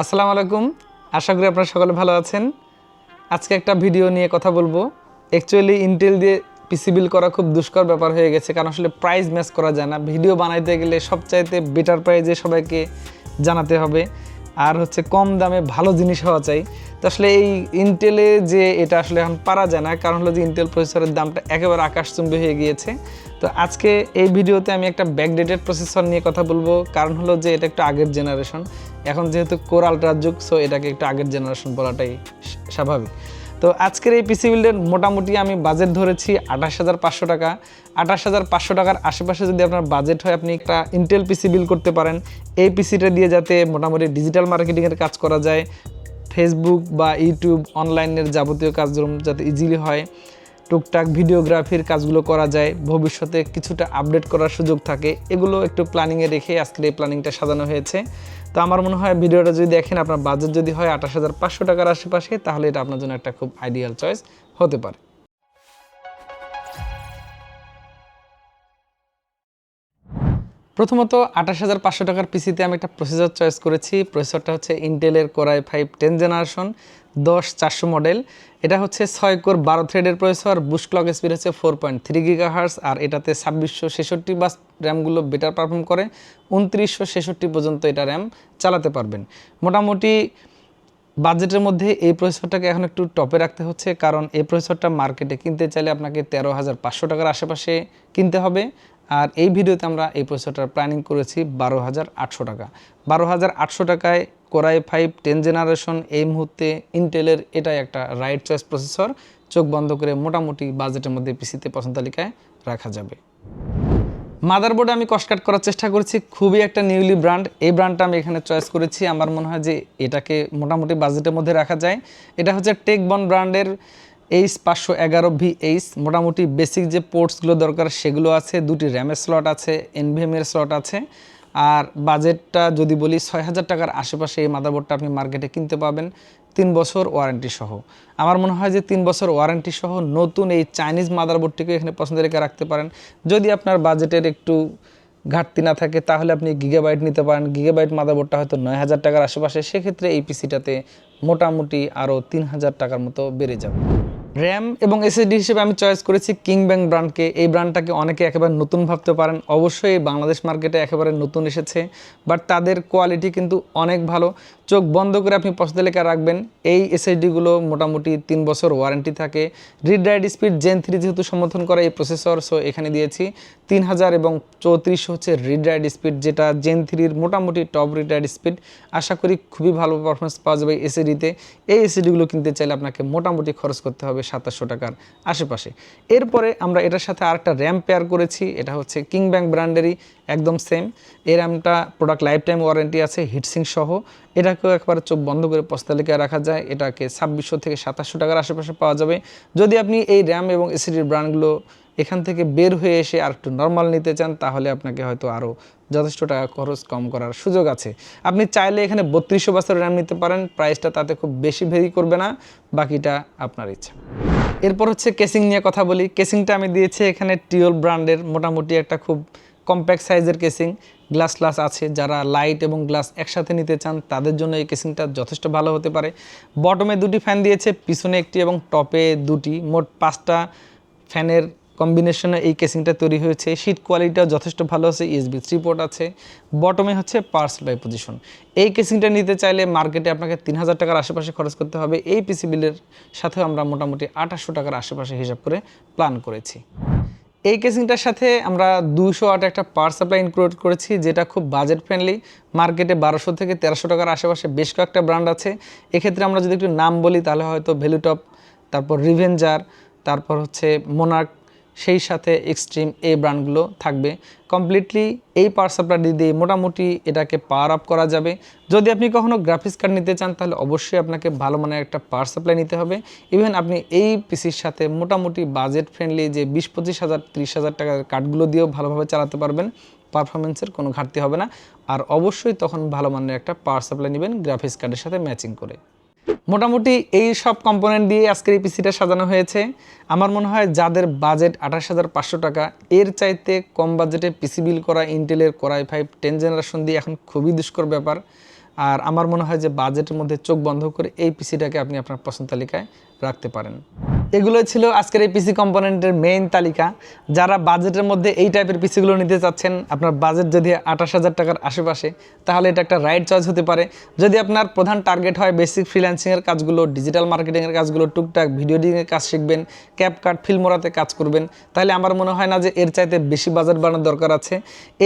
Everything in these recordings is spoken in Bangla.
আসসালামু আলাইকুম। আশা করি আপনারা সকলে ভালো আছেন। আজকে একটা ভিডিও নিয়ে কথা বলব। অ্যাকচুয়ালি ইন্টেল দিয়ে পিসি বিল করা খুব দুষ্কর ব্যাপার হয়ে গেছে, কারণ আসলে প্রাইস ম্যাচ করা যায় না। ভিডিও বানাইতে গেলে সবচাইতে বেটার প্রাইজে সবাইকে জানাতে হবে। আর হচ্ছে কম দামে ভালো জিনিস হওয়া চাই। তো আসলে এই ইন্টেলে যে এটা আসলে এখন পারা যায় না, কারণ হলো যে ইন্টেল প্রসেসরের দামটা একেবারে আকাশচুম্বী হয়ে গিয়েছে। তো আজকে এই ভিডিওতে আমি একটা ব্যাকডেটেড প্রসেসর নিয়ে কথা বলব, কারণ হলো যে এটা একটু আগের জেনারেশন এখন যেহেতু কোর আলট্রার যুগ সো এটাকে একটু আগের জেনারেশন বলাটাই স্বাভাবিক। তো আজকের এই পিসি বিল্ডের মোটামুটি আমি বাজেট ধরেছি আঠাশ হাজার পাঁচশো টাকা। আঠাশ হাজার পাঁচশো টাকার আশেপাশে যদি আপনার বাজেট হয়, আপনি একটা ইন্টেল পিসি বিল করতে পারেন। এই পিসিটা দিয়ে যাতে মোটামুটি ডিজিটাল মার্কেটিংয়ের কাজ করা যায় ফেসবুক বা ইউটিউব অনলাইনের যাবতীয় কাজকর্ম যাতে ইজিলি হয়। টুকটাক ভিডিওগ্রাফির কাজগুলো করা যায়, ভবিষ্যতে কিছুটা আপডেট করার সুযোগ থাকে, এগুলো একটু প্ল্যানিংয়ে রেখে আজকের এই প্ল্যানিংটা সাজানো হয়েছে। তো আমার মনে হয় ভিডিওটা যদি দেখেন, আপনার বাজেট যদি হয় আঠাশ হাজার পাঁচশো টাকার আশেপাশে, তাহলে এটা আপনার জন্য একটা খুব আইডিয়াল চয়েস হতে পারে। প্রথমত আঠাশ হাজার পাঁচশো টাকার পিসিতে আমি একটা প্রসেসর চয়েস করেছি। প্রসেসরটা হচ্ছে ইন্টেলের কোরাই ফাইভ টেন জেনারেশন দশ চারশো মডেল। এটা হচ্ছে ছয় কোর বারো থ্রেডের প্রসেসর বুশ ক্লক স্পিড হচ্ছে four point three giga hertz আর এটাতে ছাব্বিশশো ছেষট্টি বাস র্যামগুলো বেটার পারফর্ম করে, উনত্রিশশো ছেষট্টি পর্যন্ত এটা র্যাম চালাতে পারবেন। মোটামুটি বাজেটের মধ্যে এই প্রসেসরটাকে এখন একটু টপে রাখতে হচ্ছে, কারণ এই প্রসেসরটা মার্কেটে কিনতে চাইলে আপনাকে তেরো হাজার পাঁচশো টাকার আশেপাশে কিনতে হবে, আর এই ভিডিওতে আমরা এই প্রসেসরটার প্ল্যানিং করেছি বারো হাজার আটশো টাকা। বারো হাজার আটশো টাকায় কোরাই ফাইভ টেন জেনারেশন এই মুহূর্তে ইন্টেলের এটাই একটা রাইট চয়েস প্রসেসর চোখ বন্ধ করে মোটামুটি বাজেটের মধ্যে পিসিতে পছন্দ তালিকায় রাখা যাবে। মাদারবোর্ড আমি কস্টকাট করার চেষ্টা করেছি, খুবই একটা নিউলি ব্র্যান্ড এই ব্র্যান্ডটা আমি এখানে চয়েস করেছি, আমার মনে হয় যে এটাকে মোটামুটি বাজেটের মধ্যে রাখা যায়। এটা হচ্ছে টেকবন ব্র্যান্ডের এইচ পাঁচশো এগারো ভি এইচ মোটামুটি বেসিক যে পোর্টসগুলো দরকার সেগুলো আছে, দুটি র্যামের স্লট আছে এনভিএমের স্লট আছে। আর বাজেটটা যদি বলি ছয় হাজার টাকার আশেপাশে এই মাদারবোর্ডটা আপনি মার্কেটে কিনতে পাবেন, তিন বছর ওয়ারেন্টি সহ। আমার মনে হয় যে তিন বছর ওয়ারেন্টি সহ নতুন এই চাইনিজ মাদারবোর্ডটিকে এখানে পছন্দ রেখে রাখতে পারেন। যদি আপনার বাজেটের একটু ঘাটতি না থাকে, তাহলে আপনি গিগাবাইট নিতে পারেন। গিগাবাইট মাদারবোর্ডটা হয়তো নয় হাজার টাকার আশেপাশে, সেক্ষেত্রে এই পিসিটাতে মোটামুটি আরও তিন হাজার টাকার মতো বেড়ে যাবে। র্যাম এবং এসএসডি হিসেবে আমি চয়েস করেছি কিং ব্যাং ব্র্যান্ডকে এই ব্র্যান্ডটাকে অনেকে একেবারে নতুন ভাবতে পারেন। অবশ্যই বাংলাদেশ মার্কেটে একেবারে নতুন এসেছে। বাট তাদের কোয়ালিটি কিন্তু অনেক ভালো। চোখ বন্ধ করে আপনি পছন্দ লেখা রাখবেন। এই এসএসডিগুলো মোটামুটি তিন বছর ওয়ারেন্টি থাকে। Read write speed gen three যেহেতু সমর্থন করে এই প্রসেসর সো এখানে দিয়েছি। তিন হাজার এবং চৌত্রিশশো হচ্ছে রিড রাইড স্পিড যেটা জেন থ্রির মোটামুটি টপ রিড রাইড স্পিড আশা করি খুবই ভালো পারফরমেন্স পাওয়া যাবে এসএডিতে এই এসএডিগুলো কিনতে চাইলে আপনাকে মোটামুটি খরচ করতে হবে। সাতাশশো টাকার আশেপাশে। এরপরে আমরা এটার সাথে আরেকটা র্যাম পেয়ার করেছি, এটা হচ্ছে কিং ব্যাঙ্ক ব্র্যান্ডেরই, একদম সেম এই র্যামটা প্রোডাক্ট লাইফ টাইম ওয়ারেন্টি আছে হিটসিং সহ। এটাকেও একবার চোখ বন্ধ করে পস্তালিকায় রাখা যায়, এটাকে ছাব্বিশশো থেকে সাতাশশো টাকার আশেপাশে পাওয়া যাবে। যদি আপনি এই র্যাম এবং এসিডির ব্র্যান্ডগুলো এখান থেকে বের হয়ে এসে আর একটু নর্মাল নিতে চান, তাহলে আপনাকে হয়তো আরও যথেষ্ট টাকা খরচ কম করার সুযোগ আছে। আপনি চাইলে এখানে বত্রিশশো বছর র্যাম নিতে পারেন প্রাইসটা তাতে খুব বেশি ভেরি করবে না, বাকিটা আপনার ইচ্ছা। এরপর হচ্ছে কেসিং নিয়ে কথা বলি। কেসিংটা আমি দিয়েছি এখানে টিওল ব্র্যান্ডের মোটামুটি একটা খুব কম্প্যাক্ট সাইজের কেসিং গ্লাস গ্লাস আছে, যারা লাইট এবং গ্লাস একসাথে নিতে চান, তাদের জন্য এই কেসিংটা যথেষ্ট ভালো হতে পারে। বটমে দুটি ফ্যান দিয়েছে, পিছনে একটি এবং টপে দুটি। মোট পাঁচটা ফ্যানের কম্বিনেশনে এই কেসিংটা তৈরি হয়েছে। শীট কোয়ালিটিটাও যথেষ্ট ভালো আছে ইএসবি থ্রি পোর্ট আছে। বটমে হচ্ছে পার্স বাই পজিশন এই কেসিংটা নিতে চাইলে মার্কেটে আপনাকে তিন হাজার টাকার আশেপাশে খরচ করতে হবে। এই পিসি বিলের সাথেও আমরা মোটামুটি আঠাশশো টাকার আশেপাশে হিসাব করে প্ল্যান করেছি। এই কেসিংটার সাথে আমরা দুশো আট একটা পাওয়ার সাপ্লাই ইনক্লুড করেছি, যেটা খুব বাজেট ফ্রেন্ডলি মার্কেটে বারোশো থেকে তেরোশো টাকার আশেপাশে বেশ কয়েকটা ব্র্যান্ড আছে। এক্ষেত্রে আমরা যদি একটু নাম বলি, তাহলে হয়তো ভ্যালুটপ তারপর রিভেঞ্জার তারপর হচ্ছে মোনার্ক সেই সাথে এক্সট্রিম এই ব্র্যান্ডগুলো থাকবে। কমপ্লিটলি এই পাওয়ার সাপ্লাই দিয়ে মোটামুটি এটাকে পাওয়ার আপ করা যাবে। যদি আপনি কখনও গ্রাফিক্স কার্ড নিতে চান, তাহলে অবশ্যই আপনাকে ভালো মানের একটা পাওয়ার সাপ্লাই নিতে হবে। ইভেন আপনি এই পিসির সাথে মোটামুটি বাজেট ফ্রেন্ডলি যে বিশ, পঁচিশ হাজার, ত্রিশ হাজার টাকার কার্ডগুলো দিয়েও ভালোভাবে চালাতে পারবেন পারফরমেন্সের কোনো ঘাটতি হবে না। আর অবশ্যই তখন ভালো মানের একটা পাওয়ার সাপ্লাই নেবেন গ্রাফিক্স কার্ডের সাথে ম্যাচিং করে। মোটামুটি এই সব কম্পোনেন্ট দিয়ে আজকের এই পিসিটা সাজানো হয়েছে। আমার মনে হয় যাদের বাজেট আঠাশ হাজার পাঁচশো টাকা, এর চাইতে কম বাজেটে পিসি বিল করা ইন্টেলের করাই ফাইভ টেন জেনারেশন দিয়ে এখন খুবই দুষ্কর ব্যাপার। আর আমার মনে হয় যে বাজেটের মধ্যে চোখ বন্ধ করে এই পিসিটাকে আপনি আপনার পছন্দ তালিকায় রাখতে পারেন। এগুলো ছিল আজকের এই পিসি কম্পোনেন্টের মেইন তালিকা। যারা বাজেটের মধ্যে এই টাইপের পিসিগুলো নিতে চাচ্ছেন, আপনার বাজেট যদি আঠাশ হাজার টাকার আশেপাশে, তাহলে এটা একটা রাইট চয়েস হতে পারে। যদি আপনার প্রধান টার্গেট হয় বেসিক ফ্রিল্যান্সিংয়ের কাজগুলো ডিজিটাল মার্কেটিংয়ের কাজগুলো, টুকটাক ভিডিও এডিটিংয়ের কাজ শিখবেন ক্যাপকাট ফিল্মোরাতে কাজ করবেন, তাহলে আমার মনে হয় না যে এর চাইতে বেশি বাজেট বাড়ানোর দরকার আছে।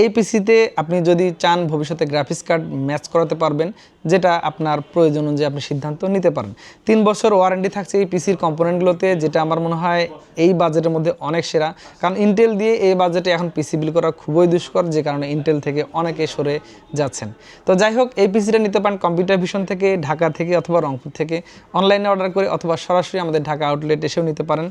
এই পিসিতে আপনি যদি চান ভবিষ্যতে গ্রাফিক্স কার্ড ম্যাচ করাতে পারবেন, যেটা আপনার প্রয়োজন অনুযায়ী আপনি সিদ্ধান্ত নিতে পারেন। তিন বছর ওয়ারেন্টি থাকছে এই পিসির কম্পোনেন্টগুলোতে যেটা আমার মনে হয় এই বাজেটের মধ্যে অনেক সেরা। কারণ ইন্টেল দিয়ে এই বাজেটে এখন পিসি বিল করা খুবই দুষ্কর, যে কারণে ইন্টেল থেকে অনেকে সরে যাচ্ছেন। তো যাই হোক, এই পিসিটা নিতে পারেন কম্পিউটার ভিশন থেকে, ঢাকা থেকে অথবা রংপুর থেকে। অনলাইনে অর্ডার করে অথবা সরাসরি আমাদের ঢাকা আউটলেট এসেও নিতে পারেন।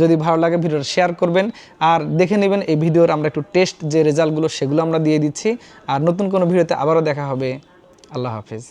যদি ভালো লাগে ভিডিওটা শেয়ার করবেন। আর দেখে নেবেন এই ভিডিওর আমরা একটু টেস্ট যে রেজাল্টগুলো সেগুলো আমরা দিয়ে দিচ্ছি। আর নতুন কোনো ভিডিওতে আবারও দেখা হবে। আল্লাহ হাফিজ।